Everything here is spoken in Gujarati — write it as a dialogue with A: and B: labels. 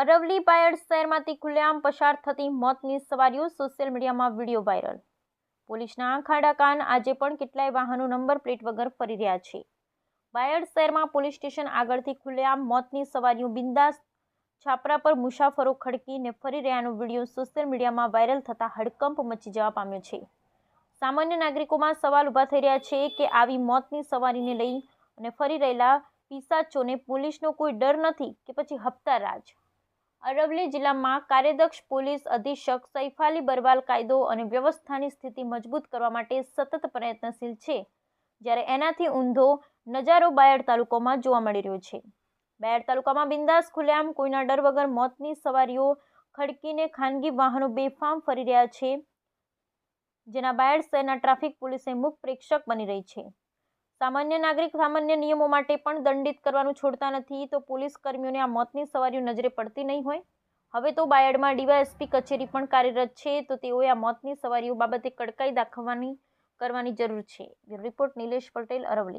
A: અરવલ્લી બાયડ શહેરમાંથી ખુલ્લેઆમ પસાર થતી મોતની સવારીઓ સોશિયલ મીડિયામાં વીડિયો વાયરલ. પોલીસના આંખ આડા કાન આજે પણ કેટલાય વાહનો નંબર પ્લેટ વગર ફરી રહ્યા છે. બાયડ શહેરમાં પોલીસ સ્ટેશન આગળથી ખુલ્લેઆમ મોતની સવારીઓ બિંદાસ છાપરા પર મુસાફરો ખડકીને ફરી રહ્યાનો વીડિયો સોશિયલ મીડિયામાં વાયરલ થતાં હડકંપ મચી જવા પામ્યો છે. સામાન્ય નાગરિકોમાં સવાલ ઊભા થઈ રહ્યા છે કે આવી મોતની સવારીને લઈ અને ફરી રહેલા પિસાચોને પોલીસનો કોઈ ડર નથી કે પછી હપ્તા રાજ? અરવલ્લી જિલ્લામાં કાર્યદક્ષ પોલીસ અધિક્ષક સૈફાલી બરવાલ કાયદો અને વ્યવસ્થાની સ્થિતિ મજબૂત કરવા માટે સતત પ્રયત્નશીલ છે. જ્યારે એનાથી ઊંધો નજારો બાયડ તાલુકામાં જોવા મળી રહ્યો છે. બાયડ તાલુકામાં બિંદાસ, ખુલ્લેઆમ, કોઈના ડર વગર મોતની સવારીઓ ખડકીને ખાનગી વાહનો બેફામ ફરી રહ્યા છે, જેના બાયડ શહેરના ટ્રાફિક પોલીસે મુખ પ્રેક્ષક બની રહી છે. સામાન્ય નાગરિક સામાન્ય નિયમો માટે પણ દંડિત કરવાનું છોડતા નથી, તો પોલીસ કર્મીઓને આ મોતની સવારીઓ નજરે પડતી નહીં હોય? હવે તો બાયડમાં ડીવાયએસપી કચેરી પણ કાર્યરત છે, તો તેઓએ આ મોતની સવારીઓ બાબતે કડકાઈ દાખવવાની કરવાની જરૂર છે. રિપોર્ટ નિલેશ પટેલ, અરવલ્લી.